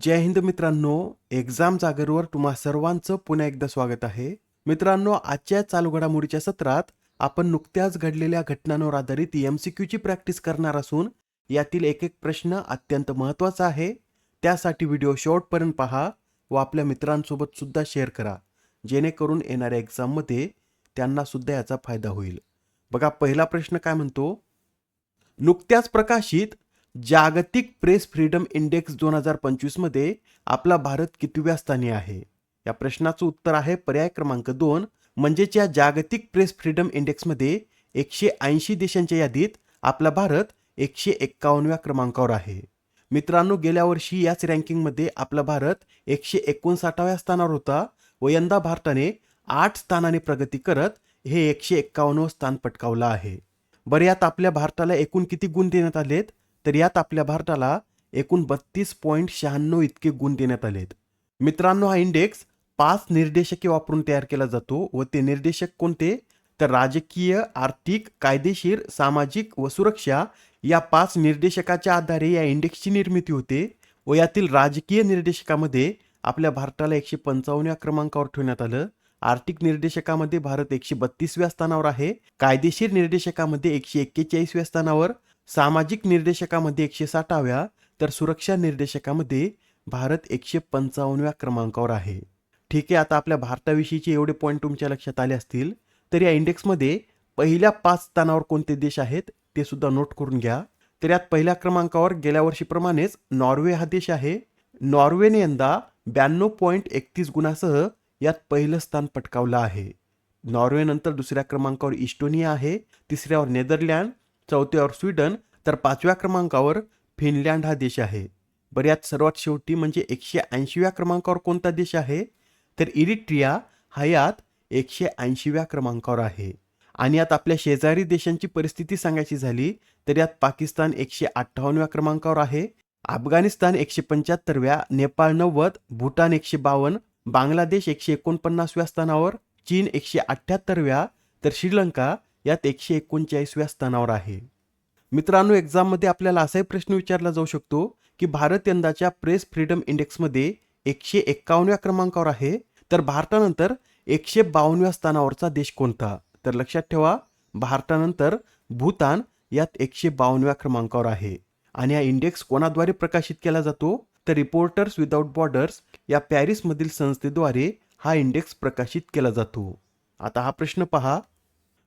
जय हिंद मित्रांनो एक्झाम जागरवर तुम्हा सर्वांचं पुन्हा एकदा स्वागत आहे. मित्रांनो आजच्या चालू घडामोडीच्या सत्रात आपण नुकत्याच घडलेल्या घटनांवर आधारित एम सी क्यूची प्रॅक्टिस करणार असून यातील एक एक प्रश्न अत्यंत महत्त्वाचा आहे. त्यासाठी व्हिडिओ शेवटपर्यंत पहा व आपल्या मित्रांसोबत सुद्धा शेअर करा. जेणेकरून येणाऱ्या एक्झाममध्ये त्यांना सुद्धा याचा फायदा होईल. बघा पहिला प्रश्न काय म्हणतो? नुकत्याच प्रकाशित जागतिक प्रेस फ्रीडम इंडेक्स दोन हजार पंचवीसमध्ये आपला भारत कितव्या स्थानी आहे? या प्रश्नाचं उत्तर आहे पर्याय क्रमांक दोन म्हणजेच या जागतिक प्रेस फ्रीडम इंडेक्समध्ये एकशे ऐंशी देशांच्या यादीत आपला भारत एकशे एक्कावन्नव्या क्रमांकावर आहे. मित्रांनो गेल्या वर्षी याच रँकिंगमध्ये आपला भारत एकशे एकोणसाठाव्या स्थानावर होता व यंदा भारताने आठ स्थानाने प्रगती करत हे एकशे एक्कावन्न स्थान पटकावलं आहे. बरं यात आपल्या भारताला एकूण किती गुण देण्यात आलेत? तर यात आपल्या भारताला एकूण बत्तीस पॉईंट शहाण्णव इतके गुण देण्यात आलेत. मित्रांनो हा इंडेक्स पाच निर्देशके वापरून तयार केला जातो व ते निर्देशक कोणते? तर राजकीय आर्थिक कायदेशीर सामाजिक व सुरक्षा या पाच निर्देशकाच्या आधारे या इंडेक्सची निर्मिती होते व यातील राजकीय निर्देशकामध्ये आपल्या भारताला एकशे पंचावन्नव्या क्रमांकावर ठेवण्यात आलं. आर्थिक निर्देशकामध्ये भारत एकशे बत्तीसव्या स्थानावर आहे. कायदेशीर निर्देशकामध्ये एकशे एक्केचाळीसव्या स्थानावर सामाजिक निर्देशकामध्ये एकशे साठाव्या तर सुरक्षा निर्देशकामध्ये भारत एकशे पंचावन्नव्या क्रमांकावर आहे. ठीक आहे आता आपल्या भारताविषयीचे एवढे पॉईंट तुमच्या लक्षात आले असतील तर या इंडेक्समध्ये पहिल्या पाच स्थानावर कोणते देश आहेत ते सुद्धा नोट करून घ्या. तर यात पहिल्या क्रमांकावर गेल्या वर्षीप्रमाणेच नॉर्वे हा देश आहे. नॉर्वेने यंदा ब्याण्णव पॉईंट एकतीस गुणासह यात पहिलं स्थान पटकावलं आहे. नॉर्वेनंतर दुसऱ्या क्रमांकावर इस्टोनिया आहे तिसऱ्यावर नेदरलँड चौथ्यावर स्वीडन तर पाचव्या क्रमांकावर फिनलँड हा देश आहे. बरं यात सर्वात शेवटी म्हणजे एकशे ऐंशीव्या क्रमांकावर कोणता देश आहे? तर इरिट्रिया हा यात एकशे ऐंशीव्या क्रमांकावर आहे. आणि यात आपल्या शेजारी देशांची परिस्थिती सांगायची झाली तर यात पाकिस्तान एकशे अठ्ठावन्नव्या क्रमांकावर आहे अफगाणिस्तान एकशे पंच्याहत्तरव्या नेपाळ नव्वद भूटान एकशे बावन्न बांगलादेश एकशे एकोणपन्नासव्या स्थानावर चीन एकशे अठ्ठ्याहत्तरव्या तर श्रीलंका यात एकशे एकोणचाळीसव्या स्थानावर आहे. मित्रांनो एक्झाममध्ये आपल्याला असाही प्रश्न विचारला जाऊ शकतो की भारत यंदाच्या प्रेस फ्रीडम इंडेक्समध्ये एकशे एक्कावन्नव्या क्रमांकावर आहे. तर भारतानंतर एकशे बावन्नव्या स्थानावरचा देश कोणता? तर लक्षात ठेवा भारतानंतर भूतान यात एकशे बावन्नव्या क्रमांकावर आहे. आणि हा इंडेक्स कोणाद्वारे प्रकाशित केला जातो? तर रिपोर्टर्स विदाउट बॉर्डर्स या पॅरिसमधील संस्थेद्वारे हा इंडेक्स प्रकाशित केला जातो. आता हा प्रश्न पहा.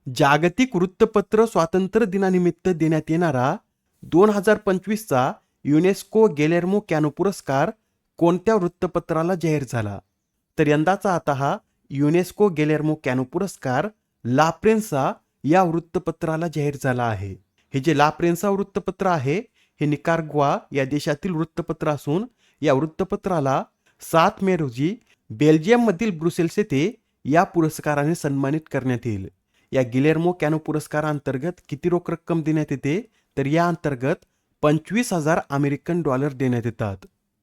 जागतिक वृत्तपत्र स्वातंत्र्य दिनानिमित्त देण्यात येणारा दोन हजार पंचवीसचा युनेस्को गेलेर्मो कॅनो पुरस्कार कोणत्या वृत्तपत्राला जाहीर झाला? तर यंदाचा आता हा युनेस्को गेलेर्मो कॅनो पुरस्कार लाप्रेन्सा या वृत्तपत्राला जाहीर झाला आहे. हे जे लाप्रेन्सा वृत्तपत्र आहे हे निकारग्वा या देशातील वृत्तपत्र असून या वृत्तपत्राला सात मे रोजी बेल्जियममधील ब्रुसेल्स येथे या पुरस्काराने सन्मानित करण्यात येईल. या गिलेर्मो कॅनो पुरस्कारांतर्गत किती रोख रक्कम देण्यात येते? तर या अंतर्गत पंचवीस हजार अमेरिकन डॉलर देण्यात येतात.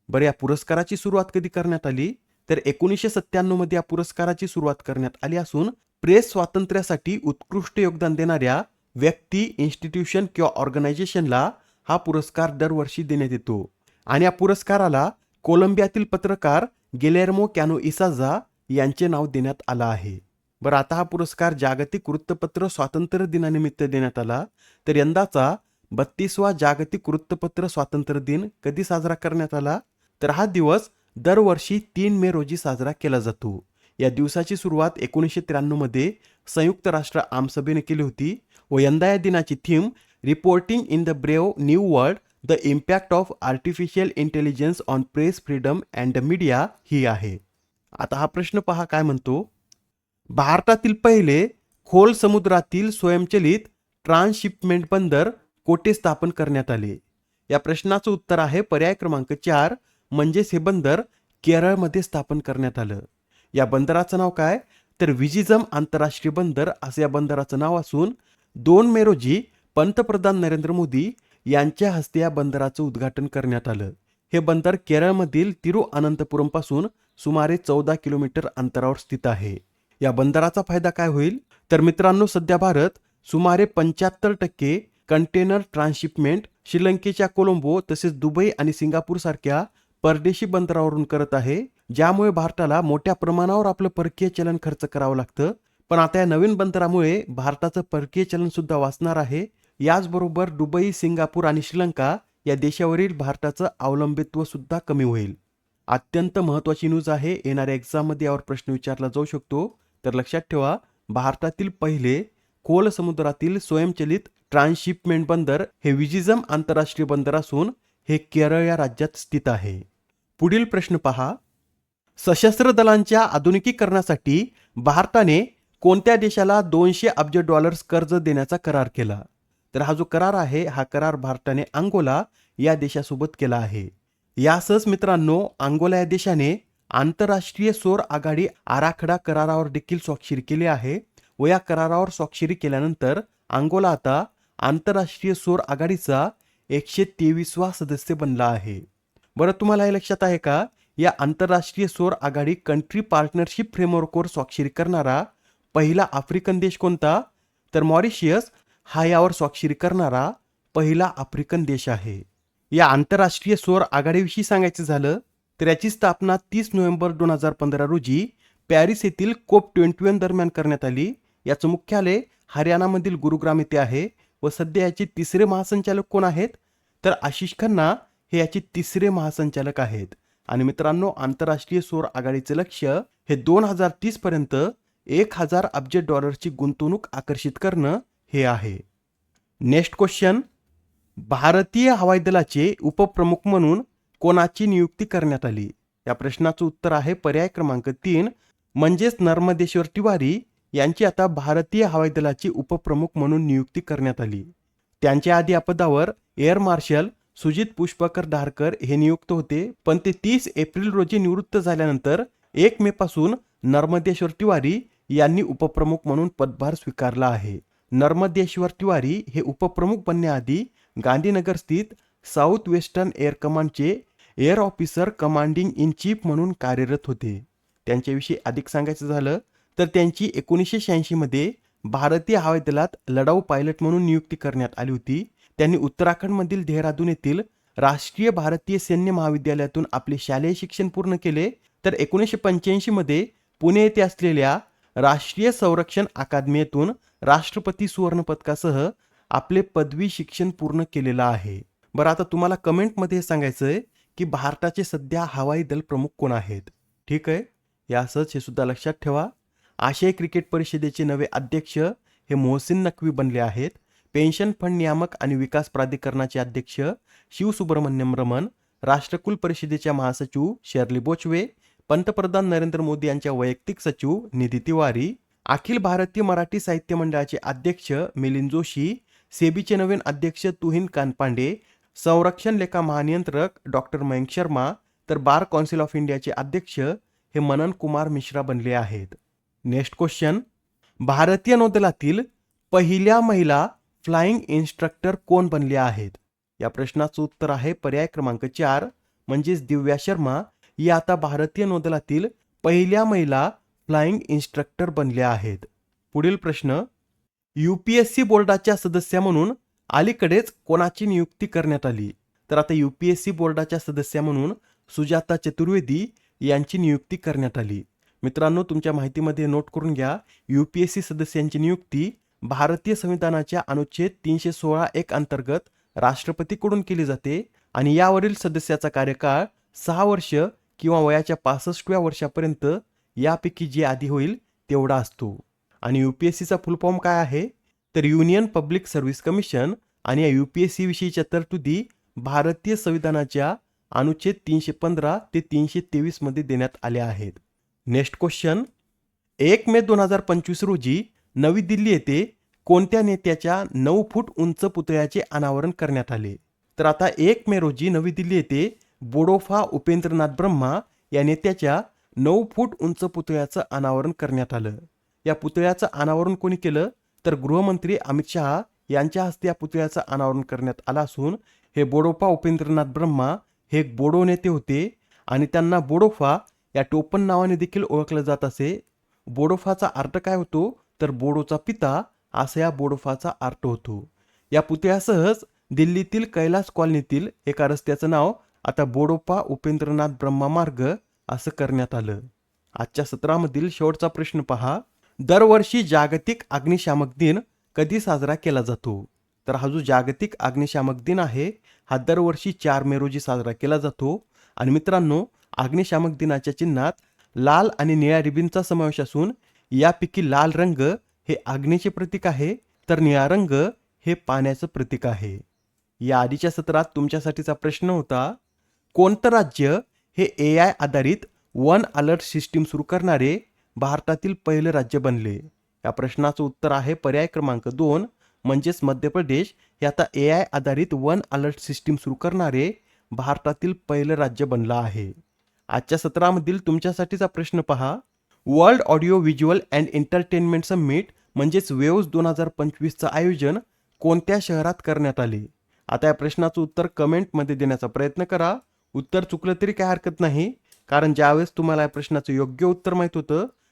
बरं या पुरस्काराची सुरुवात कधी करण्यात आली? तर एकोणीसशे सत्त्याण्णवमध्ये या पुरस्काराची सुरुवात करण्यात आली असून प्रेस स्वातंत्र्यासाठी उत्कृष्ट योगदान देणाऱ्या व्यक्ती इन्स्टिट्यूशन किंवा ऑर्गनायझेशनला हा पुरस्कार दरवर्षी देण्यात येतो. आणि या पुरस्काराला कोलंबियातील पत्रकार गेलेर्मो कॅनो इसाझा यांचे नाव देण्यात आलं आहे. बरं आता हा पुरस्कार जागतिक वृत्तपत्र स्वातंत्र्य दिनानिमित्त देण्यात आला. तर यंदाचा बत्तीसवा जागतिक वृत्तपत्र स्वातंत्र्य दिन कधी साजरा करण्यात आला? तर हा दिवस दरवर्षी तीन मे रोजी साजरा केला जातो. या दिवसाची सुरुवात एकोणीसशे त्र्याण्णवमध्ये संयुक्त राष्ट्र आमसभेने केली होती व यंदा या दिनाची theme reporting in the brave new world the impact of artificial intelligence on press freedom and media ही आहे. आता हा प्रश्न पहा काय म्हणतो? भारतातील पहिले खोल समुद्रातील स्वयंचलित ट्रान्सशिपमेंट बंदर कोठे स्थापन करण्यात आले? या प्रश्नाचं उत्तर आहे पर्याय क्रमांक चार म्हणजेच हे बंदर केरळमध्ये स्थापन करण्यात आलं. या बंदराचं नाव काय? तर विजिझम आंतरराष्ट्रीय बंदर असं या बंदराचं नाव असून दोन मे रोजी पंतप्रधान नरेंद्र मोदी यांच्या हस्ते या बंदराचं उद्घाटन करण्यात आलं. हे बंदर केरळमधील तिरुअनंतपुरमपासून सुमारे चौदा किलोमीटर अंतरावर स्थित आहे. या बंदराचा फायदा काय होईल? तर मित्रांनो सध्या भारत सुमारे पंच्याहत्तर टक्के कंटेनर ट्रान्सशिपमेंट श्रीलंकेच्या कोलंबो तसेच दुबई आणि सिंगापूर सारख्या परदेशी बंदरावरून करत आहे. ज्यामुळे भारताला मोठ्या प्रमाणावर आपलं परकीय चलन खर्च करावं लागतं. पण आता या नवीन बंदरामुळे भारताचं परकीय चलन सुद्धा वाचणार आहे. याचबरोबर दुबई सिंगापूर आणि श्रीलंका या देशावरील भारताचं अवलंबित्व सुद्धा कमी होईल. अत्यंत महत्वाची न्यूज आहे. येणाऱ्या एक्झाममध्ये यावर प्रश्न विचारला जाऊ शकतो. तर लक्षात ठेवा भारतातील पहिले खोल समुद्रातील स्वयंचलित ट्रान्सशिपमेंट बंदर हे विजिझम आंतरराष्ट्रीय बंदर असून हे केरळ या राज्यात स्थित आहे. पुढील प्रश्न पहा. सशस्त्र दलांच्या आधुनिकीकरणासाठी भारताने कोणत्या देशाला दोनशे अब्ज डॉलर्स कर्ज देण्याचा करार केला? तर हा जो करार आहे हा करार भारताने अंगोला या देशासोबत केला आहे. यासच मित्रांनो अंगोला या देशाने आंतरराष्ट्रीय सौर आघाडी आराखडा करारावर देखील स्वाक्षरी केली आहे. व या करारावर स्वाक्षरी केल्यानंतर अंगोला आता आंतरराष्ट्रीय सौर आघाडीचा एकशे तेवीसवा सदस्य बनला आहे. बरं तुम्हाला हे लक्षात आहे का? या आंतरराष्ट्रीय सौर आघाडी कंट्री पार्टनरशिप फ्रेमवर्कवर स्वाक्षरी करणारा पहिला आफ्रिकन देश कोणता? तर मॉरिशियस हा यावर स्वाक्षरी करणारा पहिला आफ्रिकन देश आहे. या आंतरराष्ट्रीय सौर आघाडीविषयी सांगायचं झालं तर याची स्थापना तीस नोव्हेंबर दोन हजार पंधरा रोजी पॅरिस येथील कोप ट्वेंटी वन दरम्यान करण्यात आली. याचं मुख्यालय हरियाणामधील गुरुग्राम येथे आहे व सध्या याचे तिसरे महासंचालक कोण आहेत? तर आशिष खन्ना हे याचे तिसरे महासंचालक आहेत. आणि मित्रांनो आंतरराष्ट्रीय सौर आघाडीचे लक्ष हे दोन हजार तीस पर्यंत एक हजार अब्ज डॉलरची गुंतवणूक आकर्षित करणं हे आहे. Next question. भारतीय हवाई दलाचे उपप्रमुख म्हणून कोणाची नियुक्ती करण्यात आली? या प्रश्नाचं उत्तर आहे पर्याय क्रमांक तीन म्हणजेच नर्मदेश्वर तिवारी यांची आता भारतीय हवाई दलाची उपप्रमुख म्हणून नियुक्ती करण्यात आली. त्यांच्या आधी या पदावर एअर मार्शल सुजित पुष्पकर धारकर हे नियुक्त होते पण ते तीस एप्रिल रोजी निवृत्त झाल्यानंतर एक मे पासून नर्मदेश्वर तिवारी यांनी उपप्रमुख म्हणून पदभार स्वीकारला आहे. नर्मदेश्वर तिवारी हे उपप्रमुख बनण्याआधी गांधीनगर स्थित साऊथ वेस्टर्न एअर कमांडचे air officer commanding in chief म्हणून कार्यरत होते. त्यांच्याविषयी अधिक सांगायचं झालं तर त्यांची एकोणीसशे शहाऐंशीमध्ये भारतीय हवाई दलात लढाऊ पायलट म्हणून नियुक्ती करण्यात आली होती. त्यांनी उत्तराखंडमधील देहरादून येथील राष्ट्रीय भारतीय सैन्य महाविद्यालयातून आपले शालेय शिक्षण पूर्ण केले. तर एकोणीसशे पंच्याऐंशीमध्ये पुणे येथे असलेल्या राष्ट्रीय संरक्षण अकादमीतून राष्ट्रपती सुवर्ण पदकासह आपले पदवी शिक्षण पूर्ण केलेलं आहे. बरं आता तुम्हाला कमेंटमध्ये हे सांगायचं आहे की भारताचे सध्या हवाई दल प्रमुख कोण आहेत? ठीक आहे? यासच हे सुद्धा लक्षात ठेवा. आशियाई क्रिकेट परिषदेचे नवे अध्यक्ष हे मोहसिन नक्वी बनले आहेत. पेन्शन फंड नियामक आणि विकास प्राधिकरणाचे अध्यक्ष शिवसुब्रमण्यम रमन राष्ट्रकुल परिषदेच्या महासचिव शेर्ली बोचवे पंतप्रधान नरेंद्र मोदी यांच्या वैयक्तिक सचिव निधी तिवारी अखिल भारतीय मराठी साहित्य मंडळाचे अध्यक्ष मिलिंद जोशी सेबीचे नवीन अध्यक्ष तुहिन कानपांडे संरक्षण लेखा महानियंत्रक डॉक्टर मयंक शर्मा तर बार कौन्सिल ऑफ इंडियाचे अध्यक्ष हे मनन कुमार मिश्रा बनले आहेत. Next question. भारतीय नौदलातील पहिल्या महिला फ्लाइंग इन्स्ट्रक्टर कोण बनल्या आहेत? या प्रश्नाचं उत्तर आहे पर्याय क्रमांक चार म्हणजेच दिव्या शर्मा. या आता भारतीय नौदलातील पहिल्या महिला फ्लाइंग इन्स्ट्रक्टर बनल्या आहेत. पुढील प्रश्न. यूपीएससी बोर्डाच्या सदस्या म्हणून अलीकडेच कोणाची नियुक्ती करण्यात आली? तर आता यू पी एस सी बोर्डाच्या सदस्या म्हणून सुजाता चतुर्वेदी यांची नियुक्ती करण्यात आली. मित्रांनो तुमच्या माहितीमध्ये नोट करून घ्या यूपीएससी सदस्यांची नियुक्ती भारतीय संविधानाच्या अनुच्छेद तीनशे सोळा एक अंतर्गत राष्ट्रपतीकडून केली जाते आणि यावरील सदस्याचा कार्यकाळ सहा वर्ष किंवा वयाच्या पासष्टव्या वर्षापर्यंत यापैकी जे आधी होईल तेवढा असतो. आणि यू पी एस सीचा फुल फॉर्म काय आहे? तर युनियन पब्लिक सर्व्हिस कमिशन आणि या यूपीएससी विषयीच्या तरतुदी भारतीय संविधानाच्या अनुच्छेद तीनशे पंधरा ते तीनशे तेवीसमध्ये देण्यात आल्या आहेत. नेक्स्ट क्वेश्चन एक मे दोन हजार पंचवीस रोजी नवी दिल्ली येथे कोणत्या नेत्याच्या नऊ फूट उंच पुतळ्याचे अनावरण करण्यात आले? तर आता एक मे रोजी नवी दिल्ली येथे बोडोफा उपेंद्रनाथ ब्रह्मा या नेत्याच्या नऊ फूट उंच पुतळ्याचं अनावरण करण्यात आलं. या पुतळ्याचं अनावरण कोणी केलं? तर गृहमंत्री अमित शहा यांच्या हस्ते या पुतळ्याचं अनावरण करण्यात आलं असून हे बोडोफा उपेंद्रनाथ ब्रह्मा हे एक बोडो नेते होते आणि त्यांना बोडोफा या टोपण नावाने देखील ओळखलं जात असे. बोडोफाचा अर्थ काय होतो? तर बोडोचा पिता असा या बोडोफाचा अर्थ होतो. या पुतळ्यासहच दिल्लीतील कैलास कॉलनीतील एका रस्त्याचं नाव आता बोडोपा उपेंद्रनाथ ब्रह्मा मार्ग असं करण्यात आलं. आजच्या सत्रामधील शेवटचा प्रश्न पहा. दरवर्षी जागतिक अग्निशामक दिन कधी साजरा केला जातो? तर हा जो जागतिक अग्निशामक दिन आहे हा दरवर्षी चार मे रोजी साजरा केला जातो. आणि मित्रांनो अग्निशामक दिनाच्या चिन्हात लाल आणि निळ्या रिबिनचा समावेश असून यापैकी लाल रंग हे अग्नीचे प्रतीक आहे तर निळा रंग हे पाण्याचं प्रतीक आहे. या आधीच्या सत्रात तुमच्यासाठीचा प्रश्न होता कोणतं राज्य हे ए आय आधारित वन अलर्ट सिस्टीम सुरू करणारे भारतातील पहिलं राज्य बनले. या प्रश्नाचं उत्तर आहे पर्याय क्रमांक दोन म्हणजेच मध्य प्रदेश. हे आता ए आय आधारित वन अलर्ट सिस्टीम सुरू करणारे भारतातील पहिलं राज्य बनलं आहे. आजच्या सत्रामधील तुमच्यासाठीचा प्रश्न पहा. World audio visual and entertainment summit म्हणजेच वेव्स दोन हजार पंचवीसचं आयोजन कोणत्या शहरात करण्यात आले? आता या प्रश्नाचं उत्तर कमेंटमध्ये देण्याचा प्रयत्न करा. उत्तर चुकलं तरी काय हरकत नाही कारण ज्यावेळेस तुम्हाला या प्रश्नाचं योग्य उत्तर माहीत होतं